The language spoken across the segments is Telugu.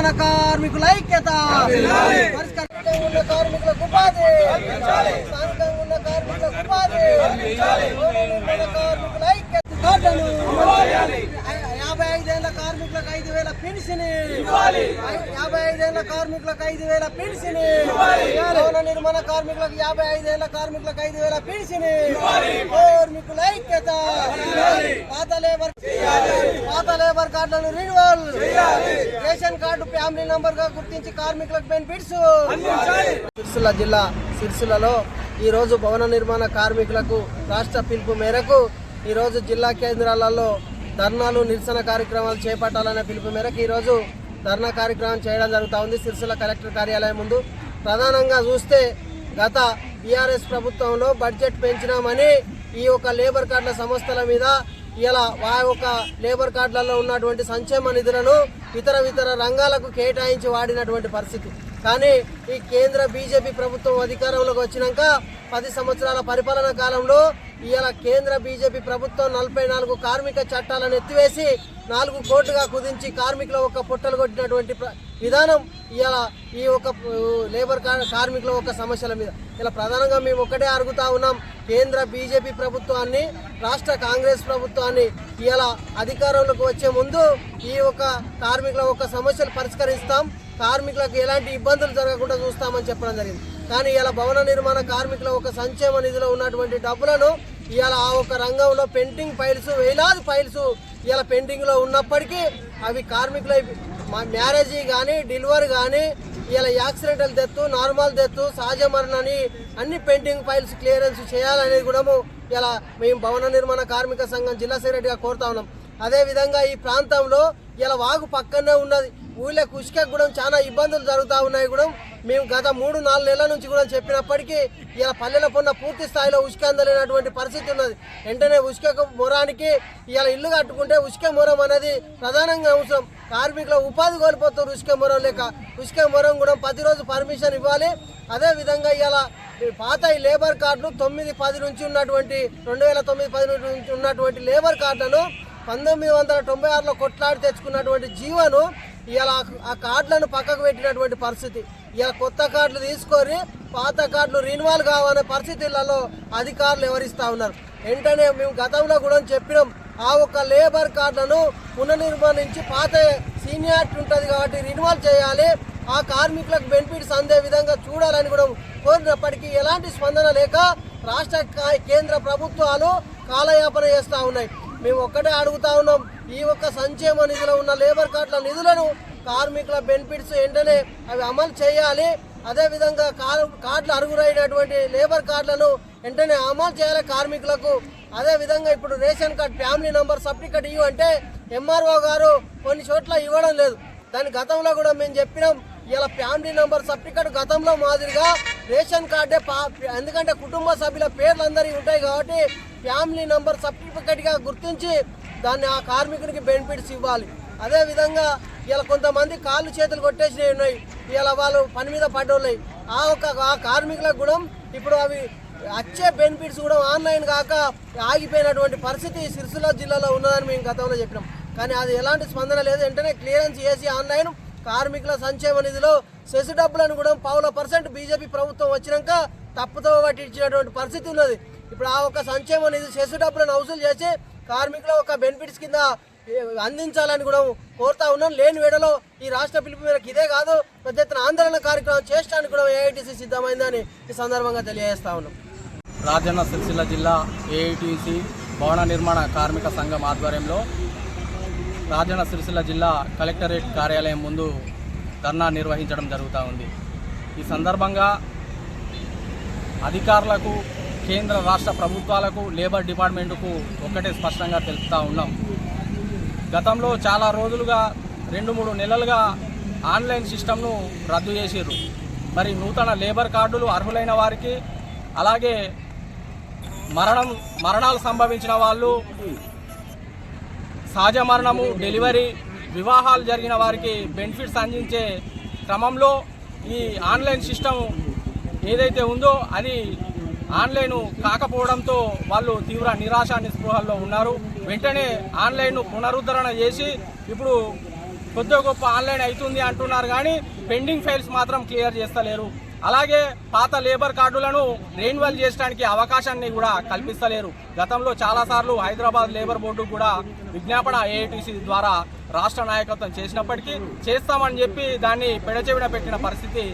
తెలంగాణ కార్మికుల ఐక్యత. కార్మికులకు ఉపాధి. స్థానికంగా ఉన్న కార్మికులకు ఉపాధి. కార్మికుల ఐక్యత. యాభై ఐదేళ్ళ కార్మికులకు ఐదు వేల పెన్షన్. యాభై ఐదేళ్ళ కార్మికులకు ఐదు వేల పెన్షన్. నిర్మాణ కార్మికులకు యాభై ఐదేళ్ళ కార్మికులకు ఐదు వేల పెన్షన్. కార్మికుల ఐక్యత పాత లేబర్ పాత లేబర్ కార్డులను రినివల్ రేషన్ కార్డు ఫ్యామిలీ నంబర్గా గుర్తించి కార్మికులకు బెనిఫిట్స్ సిరిసిల్ల జిల్లా సిరిసిల్లలో ఈ రోజు భవన నిర్మాణ కార్మికులకు రాష్ట్ర పిలుపు మేరకు ఈ రోజు జిల్లా కేంద్రాలలో ధర్నాలు నిరసన కార్యక్రమాలు చేపట్టాలనే పిలుపు మేరకు ఈ రోజు ధర్నా కార్యక్రమం చేయడం జరుగుతూ ఉంది. సిరిసిల్ల కలెక్టర్ కార్యాలయం ముందు ప్రధానంగా చూస్తే గత బీఆర్ఎస్ ప్రభుత్వంలో బడ్జెట్ పెంచినామని ఈ యొక్క లేబర్ కార్డుల సంస్థల మీద ఇలా వా యొక్క లేబర్ కార్డులలో ఉన్నటువంటి సంక్షేమ నిధులను ఇతర ఇతర రంగాలకు కేటాయించి వాడినటువంటి పరిస్థితి. కానీ ఈ కేంద్ర బీజేపీ ప్రభుత్వం అధికారంలోకి వచ్చినాక పది సంవత్సరాల పరిపాలన కాలంలో ఇవాళ కేంద్ర బీజేపీ ప్రభుత్వం నలభై నాలుగు కార్మిక చట్టాలను ఎత్తివేసి నాలుగు కోట్లుగా కుదించి కార్మికుల ఒక పొట్టలు కొట్టినటువంటి విధానం ఇవాళ ఈ ఒక లేబర్ కార్మికుల ఒక సమస్యల మీద. ఇలా ప్రధానంగా మేము ఒకటే అరుగుతా ఉన్నాం కేంద్ర బీజేపీ ప్రభుత్వాన్ని రాష్ట్ర కాంగ్రెస్ ప్రభుత్వాన్ని ఇలా అధికారంలోకి వచ్చే ముందు ఈ ఒక కార్మికుల ఒక సమస్యలు పరిష్కరిస్తాం. కార్మికులకు ఎలాంటి ఇబ్బందులు జరగకుండా చూస్తామని చెప్పడం జరిగింది. కానీ ఇలా భవన నిర్మాణ కార్మికుల ఒక సంక్షేమ నిధిలో ఉన్నటువంటి డబ్బులను ఇవాళ ఆ ఒక రంగంలో పెయింటింగ్ ఫైల్స్ వేలాది ఫైల్స్ ఇలా పెండింగ్లో ఉన్నప్పటికీ అవి కార్మికుల మ్యారేజ్ కానీ డెలివరీ కానీ ఇలా యాక్సిడెంటల్ డెత్ నార్మల్ డెత్ సహజ మరణని అన్ని పెయింటింగ్ ఫైల్స్ క్లియరెన్స్ చేయాలనేది కూడా ఇలా మేము భవన నిర్మాణ కార్మిక సంఘం జిల్లా సెక్రటరీగా కోరుతా ఉన్నాం. అదే విధంగా ఈ ప్రాంతంలో ఇలా వాగు పక్కనే ఉన్నది. ఊళ్ళో కుషిక కూడా చాలా ఇబ్బందులు జరుగుతూ ఉన్నాయి కూడా. మేము గత మూడు నాలుగు నెలల నుంచి కూడా చెప్పినప్పటికీ ఇలా పల్లెల పొన్న పూర్తి స్థాయిలో ఉసుక అందలేనటువంటి పరిస్థితి ఉన్నది. వెంటనే ఉసుక మొరానికి ఇలా ఇల్లు కట్టుకుంటే ఉసుక మొరం అనేది ప్రధానంగా అవసరం కార్మికుల ఉపాధి కోల్పోతారు ఉసుక మొరం లేక. ఉసుక మొరం కూడా ప్రతిరోజు పర్మిషన్ ఇవ్వాలి. అదే విధంగా ఇలా పాత ఈ లేబర్ కార్డులు తొమ్మిది పది నుంచి ఉన్నటువంటి రెండు వేల తొమ్మిది పది నుంచి ఉన్నటువంటి లేబర్ కార్డులను పంతొమ్మిది వందల తొంభై ఆరులో కొట్లాడి తెచ్చుకున్నటువంటి జీవను ఇలా ఆ కార్డులను పక్కకు పెట్టినటువంటి పరిస్థితి. ఇలా కొత్త కార్డులు తీసుకొని పాత కార్డులు రినివాల్ కావాలనే పరిస్థితులలో అధికారులు వివరిస్తూ ఉన్నారు? వెంటనే మేము గతంలో కూడా చెప్పినాం ఆ ఒక్క లేబర్ కార్డులను పునర్నిర్మాణించి పాత సీనియారిటీ ఉంటుంది కాబట్టి రిన్వాల్ చేయాలి. ఆ కార్మికులకు బెనిఫిట్స్ అందే విధంగా చూడాలని కూడా కోరినప్పటికీ ఎలాంటి స్పందన లేక రాష్ట్ర కేంద్ర ప్రభుత్వాలు కాలయాపన చేస్తూ ఉన్నాయి. మేము ఒక్కటే అడుగుతా ఉన్నాం ఈ ఒక్క సంక్షేమ నిధిలో ఉన్న లేబర్ కార్డుల నిధులను కార్మికుల బెనిఫిట్స్ వెంటనే అవి అమలు చేయాలి. అదేవిధంగా కార్ కార్డులు అరుగురైనటువంటి లేబర్ కార్డులను వెంటనే అమలు చేయాలి కార్మికులకు. అదే విధంగా ఇప్పుడు ration card family number certificate ఇవ్వు అంటే ఎంఆర్ఓ గారు కొన్ని చోట్ల ఇవ్వడం లేదు. దాని గతంలో కూడా మేము చెప్పినాం ఇలా ఫ్యామిలీ నెంబర్ సర్టిఫికెట్ గతంలో మాదిరిగా రేషన్ కార్డే పా ఎందుకంటే కుటుంబ సభ్యుల పేర్లు అందరివి ఉంటాయి కాబట్టి ఫ్యామిలీ నెంబర్ సర్టిఫికెట్గా గుర్తించి దాన్ని ఆ కార్మికునికి బెనిఫిట్స్ ఇవ్వాలి. అదేవిధంగా ఇలా కొంతమంది కాళ్ళు చేతులు కొట్టేసినవి ఉన్నాయి. ఇలా వాళ్ళు పని మీద పడ్డోళ్ళయి. ఆ ఒక ఆ కార్మికులకు కూడా ఇప్పుడు అవి వచ్చే బెనిఫిట్స్ కూడా ఆన్లైన్ కాక ఆగిపోయినటువంటి పరిస్థితి సిరిసిల్ల జిల్లాలో ఉన్నదని మేము గతంలో చెప్పినాం. కానీ అది ఎలాంటి స్పందన లేదు. వెంటనే క్లియరెన్స్ చేసి ఆన్లైన్ కార్మికుల సంక్షేమ నిధిలో సెస్ డబ్బులను కూడా పావుల పర్సెంట్ బీజేపీ ప్రభుత్వం వచ్చినాక తప్పుతో పట్టించినటువంటి పరిస్థితి ఉన్నది. ఇప్పుడు ఆ ఒక సంక్షేమ నిధి సెస్ డబ్బులను వసూలు చేసి కార్మికుల ఒక బెనిఫిట్స్ కింద అందించాలని కూడా కోరుతా ఉన్నాం. లేని వేడలో ఈ రాష్ట్ర పిలుపు మేరకు ఇదే కాదు పెద్ద ఎత్తున ఆందోళన కార్యక్రమం చేయడానికి కూడా ఏఐటీసీ సిద్ధమైందని ఈ సందర్భంగా తెలియజేస్తా ఉన్నాం. రాజన్న సిరిసిల్ల జిల్లా ఏఐటీసీ భవన నిర్మాణ కార్మిక సంఘం ఆధ్వర్యంలో రాజన్న సిరిసిల్ల జిల్లా కలెక్టరేట్ కార్యాలయం ముందు ధర్నా నిర్వహించడం జరుగుతూ ఉంది. ఈ సందర్భంగా అధికారులకు కేంద్ర రాష్ట్ర ప్రభుత్వాలకు లేబర్ డిపార్ట్మెంట్కు ఒక్కటే స్పష్టంగా తెలుపుతా ఉన్నాం. గతంలో చాలా రోజులుగా రెండు మూడు నెలలుగా ఆన్లైన్ సిస్టమ్ను రద్దు చేసిర్రు. మరి నూతన లేబర్ కార్డులు అర్హులైన వారికి అలాగే మరణం మరణాలు సంభవించిన వాళ్ళు సహజ మరణము డెలివరీ వివాహాలు జరిగిన వారికి బెనిఫిట్స్ అందించే క్రమంలో ఈ ఆన్లైన్ సిస్టమ్ ఏదైతే ఉందో అది ఆన్లైన్ కాకపోవడంతో వాళ్ళు తీవ్ర నిరాశ నిస్పృహల్లో ఉన్నారు. వెంటనే ఆన్లైన్ను పునరుద్ధరణ చేసి ఇప్పుడు కొద్దిగా గొప్ప ఆన్లైన్ అవుతుంది అంటున్నారు కానీ పెండింగ్ ఫైల్స్ మాత్రం క్లియర్ చేస్తలేరు. అలాగే పాత లేబర్ కార్డులను రెన్యువల్ చేయడానికి అవకాశాన్ని కూడా కల్పిస్తలేరు. గతంలో చాలాసార్లు హైదరాబాద్ లేబర్ బోర్డు కూడా విజ్ఞాపన ఏఐటీసీ ద్వారా రాష్ట్ర నాయకత్వం చేసినప్పటికీ చేస్తామని చెప్పి దాన్ని పెడచెవిన పెట్టిన పరిస్థితి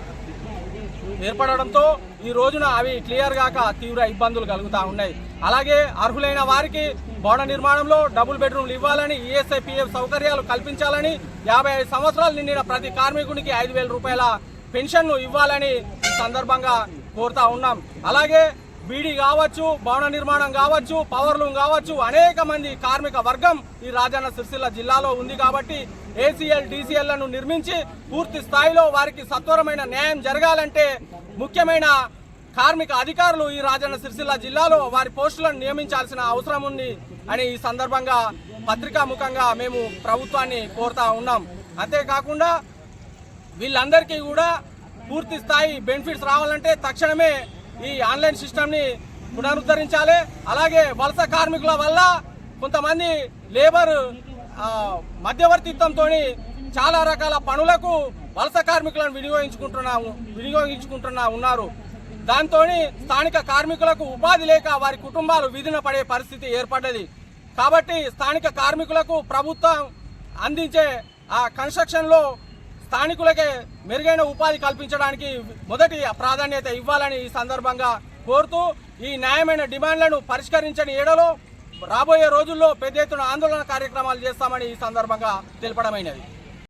ఏర్పడడంతో ఈ రోజున అవి క్లియర్ గాక తీవ్ర ఇబ్బందులు కలుగుతా ఉన్నాయి. అలాగే అర్హులైన వారికి భవన నిర్మాణంలో డబుల్ బెడ్రూమ్లు ఇవ్వాలని ఈఎస్ఐ పిఎఫ్ సౌకర్యాలు కల్పించాలని యాభై ఐదు సంవత్సరాలు నిండిన ప్రతి కార్మికునికి ఐదు వేల రూపాయల పెన్షన్ను ఇవ్వాలని ఈ సందర్భంగా కోరుతా ఉన్నాం. అలాగే బీడీ కావచ్చు భవన నిర్మాణం కావచ్చు పవర్ లూమ్ కావచ్చు అనేక మంది కార్మిక వర్గం ఈ రాజన్న సిరిసిల్ల జిల్లాలో ఉంది కాబట్టి ఏసీఎల్ డీసీఎల్లను నిర్మించి పూర్తి స్థాయిలో వారికి సత్వరమైన న్యాయం జరగాలంటే ముఖ్యమైన కార్మిక అధికారులు ఈ రాజన్న సిరిసిల్ల జిల్లాలో వారి పోస్టులను నియమించాల్సిన అవసరం ఉంది అని ఈ సందర్భంగా పత్రికాముఖంగా మేము ప్రభుత్వాన్ని కోరుతా ఉన్నాం. అంతేకాకుండా వీళ్ళందరికీ కూడా పూర్తి స్థాయి బెనిఫిట్స్ రావాలంటే తక్షణమే ఈ ఆన్లైన్ సిస్టమ్ని పునరుద్ధరించాలి. అలాగే వలస కార్మికుల వల్ల కొంతమంది లేబర్ మధ్యవర్తిత్వంతో చాలా రకాల పనులకు వలస కార్మికులను వినియోగించుకుంటున్నాము వినియోగించుకుంటున్నా ఉన్నారు. దాంతో స్థానిక కార్మికులకు ఉపాధి లేక వారి కుటుంబాలు విధిన పడే పరిస్థితి ఏర్పడ్డది. కాబట్టి స్థానిక కార్మికులకు ప్రభుత్వం అందించే ఆ కన్స్ట్రక్షన్లో స్థానికులకే మెరుగైన ఉపాధి కల్పించడానికి మొదటి ప్రాధాన్యత ఇవ్వాలని ఈ సందర్భంగా కోరుతూ ఈ న్యాయమైన డిమాండ్లను పరిష్కరించని ఏడలో రాబోయే రోజుల్లో పెద్ద ఎత్తున ఆందోళన కార్యక్రమాలు చేస్తామని ఈ సందర్భంగా తెలపడమైనది.